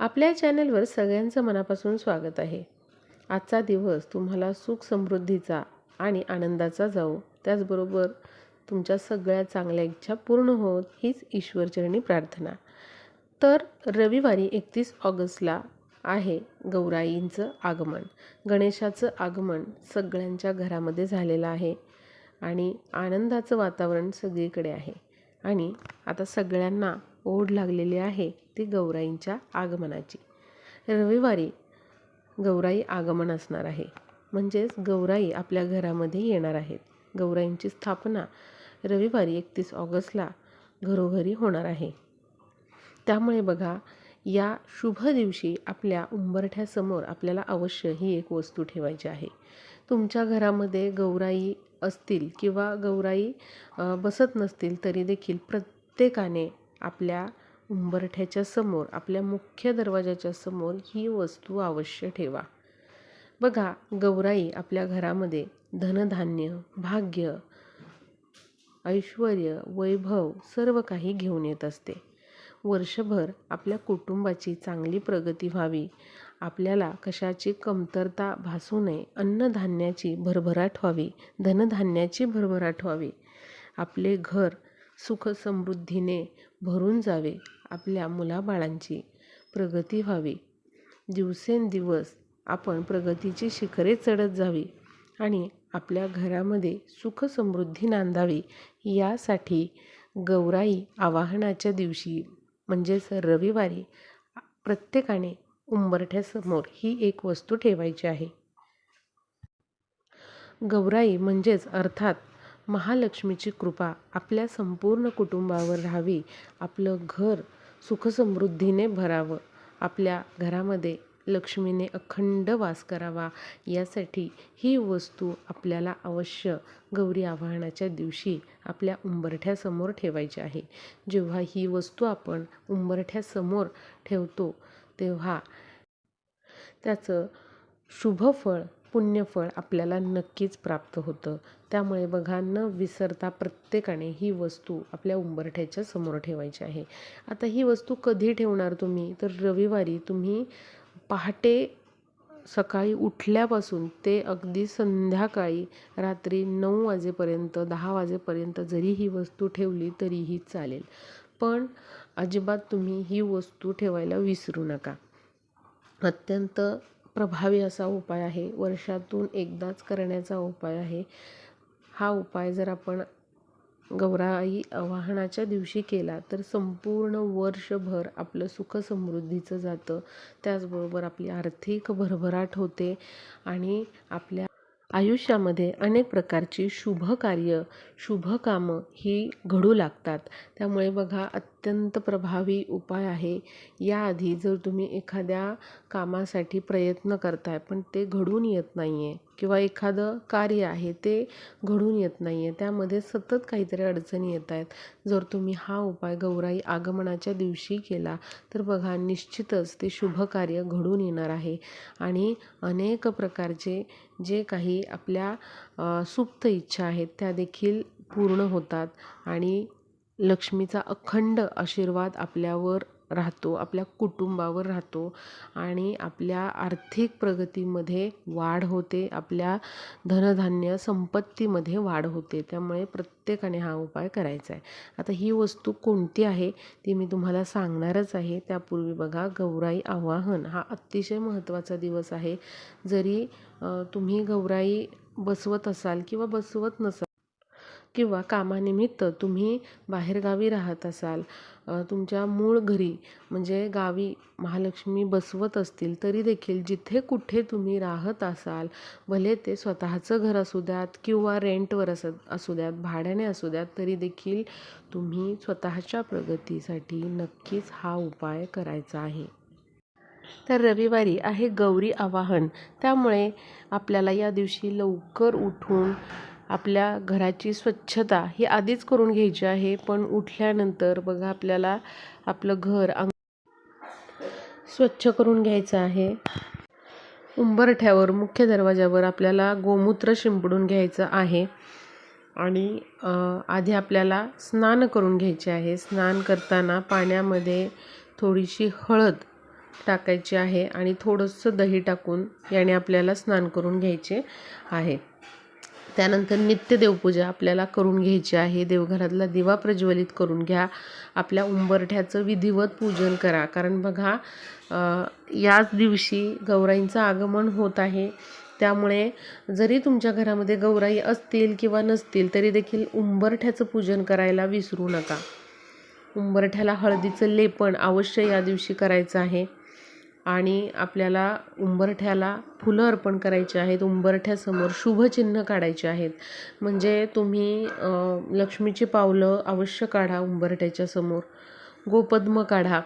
आपल्या चॅनलवर सगळ्यांचं मनापासून स्वागत आहे. आजचा दिवस तुम्हाला सुख समृद्धीचा आणि आनंदाचा जाऊ त्याचबरोबर तुमच्या सगळ्या चांगल्या इच्छा पूर्ण होत हीच ईश्वरचरणी प्रार्थना. तर रविवारी एकतीस ऑगस्टला आहे गौराईंचं आगमन. गणेशाचं आगमन सगळ्यांच्या घरामध्ये झालेलं आहे आणि आनंदाचं वातावरण सगळीकडे आहे. आणि आता सगळ्यांना ओढ लागलेली आहे होती गौराईंच्या आगमनाची. रविवारी गौराई आगमन असणार आहे. म्हणजेच गौराई आपल्या घरामध्ये येणार आहेत. गौराईंची स्थापना रविवारी एकतीस ऑगस्टला घरोघरी होणार आहे. त्यामुळे बघा या शुभ दिवशी आपल्या उंबरठ्यासमोर आपल्याला अवश्य ही एक वस्तू ठेवायची आहे. तुमच्या घरामध्ये गौराई असतील किंवा गौराई बसत नसतील तरी देखील प्रत्येकाने आपल्या उंबरठ्याच्या समोर आपल्या मुख्य दरवाजाच्या समोर ही वस्तू अवश्य ठेवा. बघा गौराई आपल्या घरामध्ये धनधान्य भाग्य ऐश्वर वैभव सर्व काही घेऊन येत असते. वर्षभर आपल्या कुटुंबाची चांगली प्रगती व्हावी. आपल्याला कशाची कमतरता भासू नये अन्नधान्याची भरभराट व्हावी धनधान्याची भरभराट व्हावी. आपले घर सुख समृद्धीने भरून जावे. आपल्या मुलाबाळांची प्रगती व्हावी. दिवसेंदिवस आपण प्रगतीची शिखरे चढत जावी आणि आपल्या घरामध्ये सुख समृद्धी नांदावी यासाठी गौराई आवाहनाच्या दिवशी म्हणजेच रविवारी प्रत्येकाने उंबरठ्यासमोर ही एक वस्तू ठेवायची आहे. गौराई म्हणजेच अर्थात महालक्ष्मीची कृपा आपल्या संपूर्ण कुटुंबावर राहावी आपलं घर सुखसमृद्धीने भरावं. आपल्या घरामध्ये लक्ष्मीने अखंड वास करावा. यासाठी ही वस्तू आपल्याला अवश्य गौरी आवाहनाच्या दिवशी आपल्या उंबरठ्यासमोर ठेवायची आहे. जेव्हा ही वस्तू आपण उंबरठ्यासमोर ठेवतो तेव्हा त्याचं शुभफळ पुण्यफळ आपल्याला नक्कीच प्राप्त होतं. त्यामुळे बघा न विसरता प्रत्येकाने ही वस्तू आपल्या उंबरठ्याच्या समोर ठेवायची आहे. आता ही वस्तू कधी ठेवणार तुम्ही? तर रविवारी तुम्ही पहाटे सकाळी उठल्यापासून ते अगदी संध्याकाळी रात्री नऊ वाजेपर्यंत दहा वाजेपर्यंत जरी ही वस्तू ठेवली तरीही चालेल. पण अजिबात तुम्ही ही वस्तू ठेवायला विसरू नका. अत्यंत प्रभावी असा उपाय आहे. वर्षातून एकदाच करण्याचा उपाय आहे. हा उपाय जर आपण गौराई आवाहनाच्या दिवशी केला तर संपूर्ण वर्षभर आपलं सुख समृद्धीचं जातं. त्याचबरोबर आपली आर्थिक भरभराट होते आणि आपल्या आयुष्यामध्ये अनेक प्रकारची शुभ कार्य शुभ कामं ही घडू लागतात. त्यामुळे बघा अत्यंत प्रभावी उपाय आहे. याआधी जर तुम्ही एखाद्या कामासाठी प्रयत्न करताय पण ते घडून येत नाही आहे किंवा एखादं कार्य आहे ते घडून येत नाही आहे त्यामध्ये सतत काहीतरी अडचणी येत आहेत. जर तुम्ही हा उपाय गौराई आगमनाच्या दिवशी केला तर बघा निश्चितच ते शुभ कार्य घडून येणार आहे. आणि अनेक प्रकारचे जे काही आपल्या सुप्त इच्छा आहेत त्या देखील पूर्ण होतात. आणि लक्ष्मीचा अखंड आशीर्वाद आपल्यावर राहतो आपल्या कुटुंबावर राहतो आणि आपल्या आर्थिक प्रगतीमध्ये वाढ होते आपल्या धनधान्य संपत्तीमध्ये वाढ होते. त्यामुळे प्रत्येकाने हा उपाय करायचा आहे. आता ही वस्तू कोणती आहे ती मी तुम्हाला सांगणारच आहे. त्यापूर्वी बघा गौराई आवाहन हा अतिशय महत्त्वाचा दिवस आहे. जरी तुम्ही गौराई बसवत असाल किंवा बसवत नसाल किंवा कामानिमित्त तुम्ही बाहेरगावी राहत असाल तुमच्या मूळ घरी म्हणजे गावी महालक्ष्मी बसवत असतील तरी देखील जिथे कुठे तुम्ही राहत असाल भले ते स्वतःचं घर असू द्यात किंवा रेंटवर अस असू द्यात भाड्याने असू द्यात तरी देखील तुम्ही स्वतःच्या प्रगतीसाठी नक्कीच हा उपाय करायचा आहे. तर रविवारी आहे गौरी आवाहन. त्यामुळे आपल्याला या दिवशी लवकर उठून आपल्या घराची स्वच्छता ही आधीच करून घ्यायची आहे पण उठल्यानंतर बघा आपल्याला आपलं घर अंग स्वच्छ करून घ्यायचं आहे. उंबरठ्यावर मुख्य दरवाजावर आपल्याला गोमूत्र शिंपडून घ्यायचं आहे. आणि आधी आपल्याला स्नान करून घ्यायचे आहे. स्नान करताना पाण्यामध्ये थोडीशी हळद टाकायची आहे आणि थोडंसं दही टाकून याने आपल्याला स्नान करून घ्यायचे आहे. त्यानंतर नित्य देवपूजा आपल्याला करून घ्यायची आहे. देवघरातला दिवा प्रज्वलित करून घ्या. आपल्या उंबरठ्याचं विधिवत पूजन करा. कारण बघा याच दिवशी गौराईंचं आगमन होत आहे. त्यामुळे जरी तुमच्या घरामध्ये गौराई असतील किंवा नसतील तरी देखील उंबरठ्याचं पूजन करायला विसरू नका. उंबरठ्याला हळदीचं लेपन अवश्य या दिवशी करायचं आहे. आणि आपल्याला उंबरठ्याला फुलं अर्पण करायची आहेत उंबरठ्यासमोर शुभचिन्ह काढायचे आहेत. म्हणजे तुम्ही लक्ष्मीची पावलं अवश्य काढा उंबरठ्याच्या समोर. गोपद्म काढा.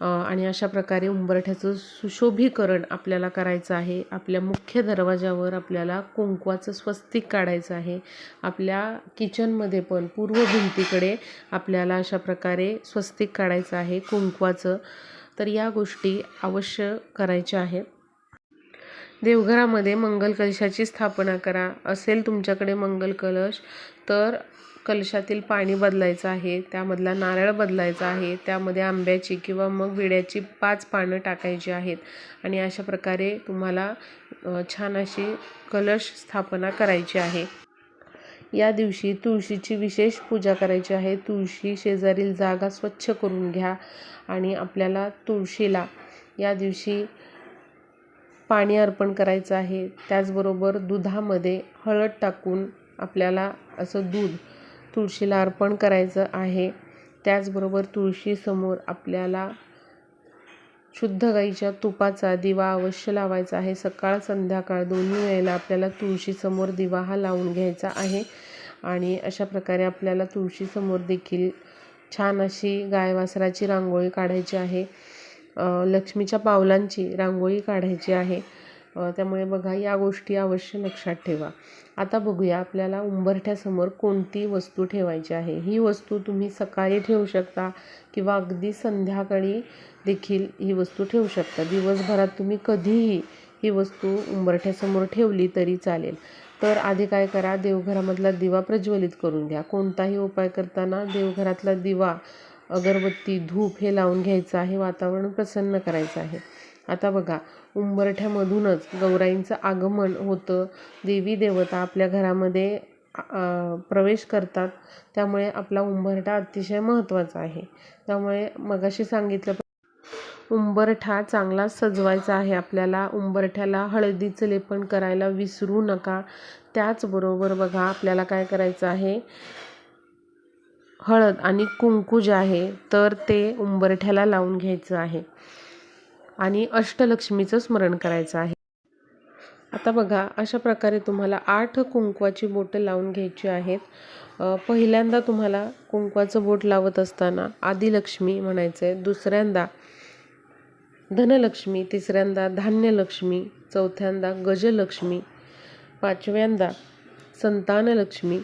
आणि अशा प्रकारे उंबरठ्याचं सुशोभीकरण आपल्याला करायचं आहे. आपल्या मुख्य दरवाजावर आपल्याला कुंकवाचं स्वस्तिक काढायचं आहे. आपल्या किचनमध्ये पण पूर्व भिंतीकडे आपल्याला अशा प्रकारे स्वस्तिक काढायचं आहे कुंकवाचं. तर या गोष्टी अवश्य करायच्या आहेत. देवघरामध्ये मंगल कलशाची स्थापना करा. असेल तुमच्याकडे मंगल कलश तर कलशातील पाणी बदलायचं आहे त्यामधला नारळ बदलायचा आहे त्यामध्ये आंब्याची किंवा मग विड्याची पाच पानं टाकायची आहेत आणि अशा प्रकारे तुम्हाला छान अशी कलश स्थापना करायची आहे. या दिवशी तुळशीची विशेष पूजा करायची आहे. तुळशी शेजारील जागा स्वच्छ करून घ्या आणि आपल्याला तुळशीला या दिवशी पाणी अर्पण करायचं आहे. त्याचबरोबर दुधामध्ये हळद टाकून आपल्याला असं दूध तुळशीला अर्पण करायचं आहे. त्याचबरोबर तुळशीसमोर आपल्याला शुद्ध गाईच्या तुपाचा दिवा अवश्य लावायचा आहे. सकाळ संध्याकाळ दोन्ही वेळेला आपल्याला तुळशीसमोर दिवा हा लावून घ्यायचा आहे आणि अशा प्रकारे आपल्याला तुळशीसमोर देखील छान अशी गाय वासराची रांगोळी काढायची आहे. लक्ष्मीच्या पावलांची रांगोळी काढायची आहे. त्यामुळे बघा या गोष्टी अवश्य लक्षात ठेवा. आता बघूया आपल्याला उंबरठ्यासमोर कोणती वस्तू ठेवायची आहे. ही वस्तू तुम्ही सकाळी ठेवू शकता किंवा अगदी संध्याकाळी देखील ही वस्तू ठेवू शकता. दिवसभरात तुम्ही कधीही ही वस्तू उंबरठ्यासमोर ठेवली तरी चालेल. तर आधी काय करा देवघरामधला दिवा प्रज्वलित करून घ्या. कोणताही उपाय करताना देवघरातला दिवा अगरबत्ती धूप हे लावून घ्यायचं आहे. वातावरण प्रसन्न करायचं आहे. आता बघा उंबरठ्यामधूनच गौराईंचं आगमन होतं. देवी देवता आपल्या घरामध्ये प्रवेश करतात. त्यामुळे आपला उंबरठा अतिशय महत्त्वाचा आहे. त्यामुळे मगाशी सांगितलं उंबरठा चांगला सजवायचा आहे. आपल्याला उंबरठ्याला हळदीचं लेपन करायला विसरू नका. त्याचबरोबर बघा आपल्याला काय करायचं आहे? हळद आणि कुंकू जे आहे तर ते उंबरठ्याला लावून घ्यायचं आहे. आणि अष्टलक्ष्मीचं स्मरण करायचं आहे. आता बघा अशा प्रकारे तुम्हाला आठ कुंकवाची बोटं लावून घ्यायची आहेत. पहिल्यांदा तुम्हाला कुंकवाचं बोट लावत असताना आदिलक्ष्मी म्हणायचं आहे दुसऱ्यांदा धनलक्ष्मी तिसऱ्यांदा धान्यलक्ष्मी चौथ्यांदा गजलक्ष्मी पाचव्यांदा संतानलक्ष्मी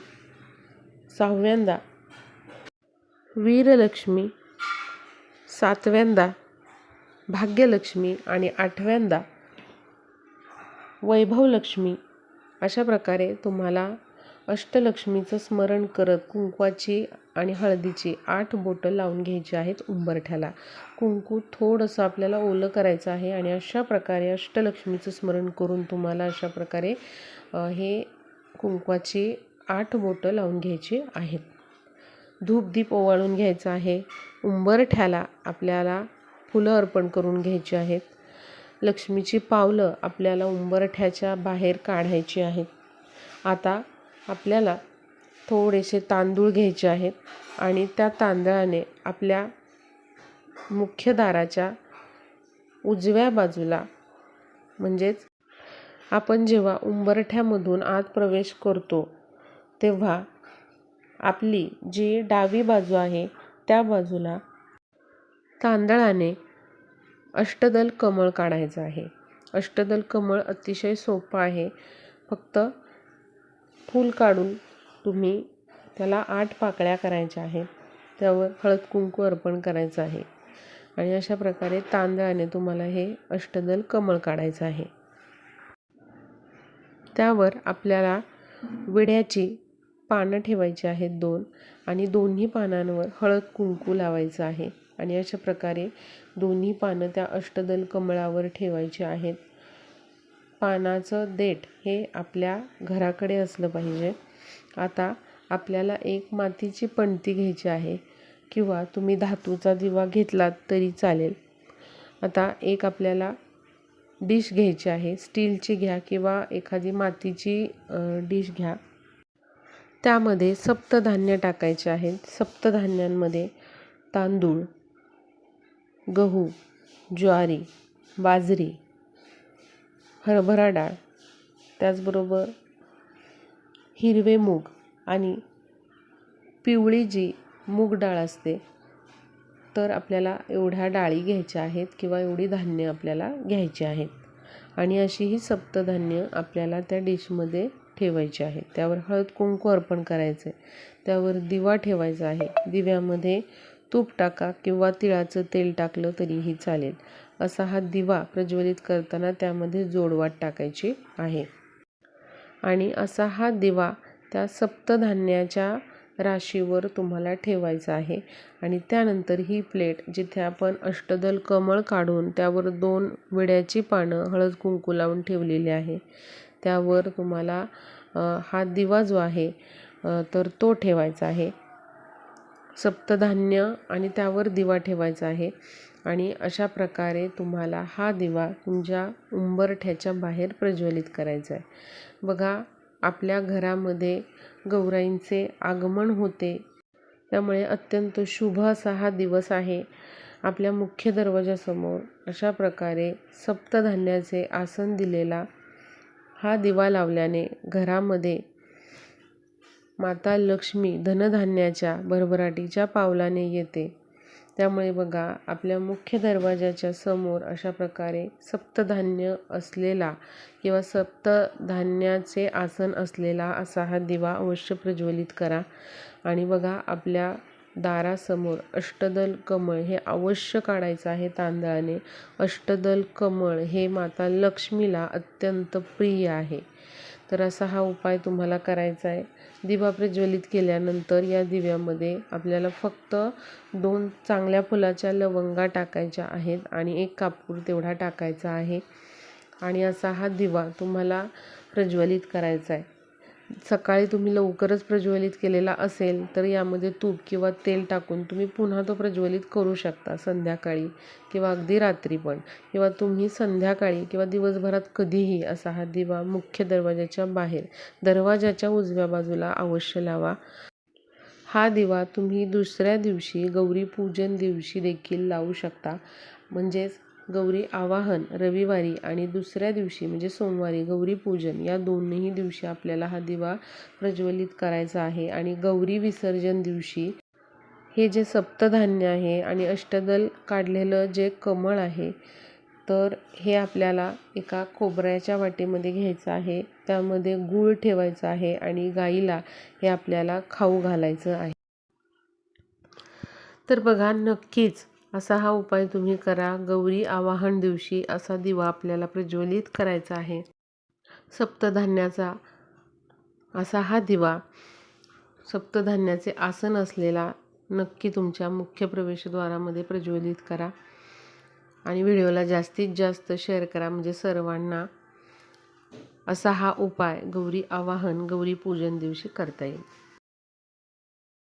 सहाव्यांदा वीरलक्ष्मी सातव्यांदा भाग्यलक्ष्मी आणि आठव्यांदा वैभवलक्ष्मी अशा प्रकारे तुम्हाला अष्टलक्ष्मीचं स्मरण करत कुंकवाची आणि हळदीची आठ बोटं लावून घ्यायची आहेत उंबरठ्याला. कुंकू थोडंसं आपल्याला ओलं करायचं आहे आणि अशा प्रकारे अष्टलक्ष्मीचं स्मरण करून तुम्हाला अशा प्रकारे हे कुंकवाची आठ बोटं लावून घ्यायची आहेत. धूपदीप ओवाळून घ्यायचं आहे. उंबरठ्याला आपल्याला फुलं अर्पण करून घ्यायची आहेत. लक्ष्मीची पावलं आपल्याला उंबरठ्याच्या बाहेर काढायची आहेत. आता आपल्याला थोडेसे तांदूळ घ्यायचे आहेत आणि त्या तांदळाने आपल्या मुख्य दाराच्या उजव्या बाजूला म्हणजेच आपण जेव्हा उंबरठ्यामधून आत प्रवेश करतो तेव्हा आपली जी डावी बाजू आहे त्या बाजूला तांदळाने अष्टदल कमळ काढायचं आहे. अष्टदल कमळ अतिशय सोपं आहे. फक्त फूल काढून तुम्ही त्याला आठ पाकळ्या करायच्या आहेत. त्यावर हळद कुंकू अर्पण करायचं आहे. आणि अशा प्रकारे तांदळाने तुम्हाला हे अष्टदल कमळ काढायचं आहे. त्यावर आपल्याला विड्याची पानं ठेवायची आहेत दोन आणि दोन्ही पानांवर हळद कुंकू लावायचं आहे. आणि अशा प्रकारे दोन्ही पानं त्या अष्टदल कमळावर ठेवायची आहेत. पानाचं देठ हे आपल्या घराकडे असलं पाहिजे. आता आपल्याला एक मातीची पणती घ्यायची आहे किंवा तुम्ही धातूचा दिवा घेतलात तरी चालेल. आता एक आपल्याला डिश घ्यायची आहे. स्टीलची घ्या किंवा एखादी मातीची डिश घ्या. त्यामध्ये सप्तधान्य टाकायचे आहेत. सप्तधान्यांमध्ये तांदूळ गहू ज्वारी बाजरी हरभरा डाळ त्याचबरोबर हिरवे मूग आणि पिवळी जी मूग डाळ असते तर आपल्याला एवढ्या डाळी घ्यायच्या आहेत किंवा एवढी धान्य आपल्याला घ्यायची आहेत. आणि अशी ही सप्तधान्य आपल्याला त्या डिशमध्ये ठेवायची आहे. त्यावर हळद कुंकू अर्पण करायचं. आहे त्यावर दिवा ठेवायचा आहे. दिव्यामध्ये तूप टाका किंवा तिळाचं तेल टाकलं तरीही चालेल. असा हा दिवा प्रज्वलित करताना त्यामध्ये जोडवाट टाकायची आहे. आणि असा हा दिवा त्या सप्तधान्याच्या राशीवर तुम्हाला ठेवायचा आहे. आणि त्यानंतर ही प्लेट जिथे आपण अष्टदल कमळ काढून त्यावर दोन विड्याची पानं हळद कुंकू लावून ठेवलेली आहे. त्यावर तुम्हाला हा दिवा जो आहे तर तो ठेवायचा आहे. सप्तधान्य आणि त्यावर दिवा ठेवायचा आहे. आणि अशा प्रकारे तुम्हाला हा दिवा तुमच्या उंबरठ्याच्या बाहेर प्रज्वलित करायचा आहे. बघा आपल्या घरामध्ये गौराईंचे आगमन होते. त्यामुळे अत्यंत शुभ असा हा दिवस आहे. आपल्या मुख्य दरवाजासमोर अशा प्रकारे सप्तधान्याचे आसन दिलेला हा दिवा लावल्याने घरामध्ये माता लक्ष्मी धनधान्याच्या भरभराटीच्या पावलाने येते. त्यामुळे बघा आपल्या मुख्य दरवाजाच्या समोर अशा प्रकारे सप्तधान्य असलेला किंवा सप्तधान्याचे आसन असलेला असा हा दिवा अवश्य प्रज्वलित करा. आणि बघा आपल्या दारासमोर अष्टदल कमळ हे अवश्य काढायचं आहे तांदळाने. अष्टदल कमळ हे माता लक्ष्मीला अत्यंत प्रिय आहे. तर असा हा उपाय तुम्हाला करायचा आहे. दिवा प्रज्वलित केल्यानंतर या दिव्यामध्ये आपल्याला फक्त दोन चांगल्या फुलाच्या लवंगा टाकायच्या आहेत आणि एक कापूर तेवढा टाकायचा आहे. आणि असा हा दिवा तुम्हाला प्रज्वलित करायचा आहे. सकाळी तुम्ही लवकरच प्रज्वलित केलेला असेल तर यामध्ये तूप किंवा तेल टाकून तुम्ही पुन्हा तो प्रज्वलित करू शकता संध्याकाळी किंवा अगदी रात्री पण. किंवा तुम्ही संध्याकाळी किंवा दिवसभरात कधीही असा हा दिवा मुख्य दरवाजाच्या बाहेर दरवाजाच्या उजव्या बाजूला अवश्य लावा. हा दिवा तुम्ही दुसऱ्या दिवशी गौरी पूजन दिवशी देखील लावू शकता. म्हणजेच गौरी आवाहन रविवारी आणि दुसऱ्या दिवशी म्हणजे सोमवारी गौरी पूजन या दोन्ही दिवशी आपल्याला हा दिवा प्रज्वलित करायचा आहे. आणि गौरी विसर्जन दिवशी हे जे सप्तधान्य आहे आणि अष्टदल काढलेलं जे कमळ आहे तर हे आपल्याला एका खोबऱ्याच्या वाटेमध्ये घ्यायचं आहे. त्यामध्ये गूळ ठेवायचं आहे आणि गाईला हे आपल्याला खाऊ घालायचं आहे. तर बघा नक्कीच असा हा उपाय तुम्ही करा. गौरी आवाहन दिवशी असा दिवा आपल्याला प्रज्वलित करायचा आहे. सप्तधान्याचा असा हा दिवा. सप्तधान्याचे आसन असलेला नक्की तुमच्या मुख्य प्रवेशद्वारामध्ये प्रज्वलित करा. आणि व्हिडिओला जास्तीत जास्त शेअर करा. म्हणजे सर्वांना असा हा उपाय गौरी आवाहन गौरी पूजन दिवशी करता येईल.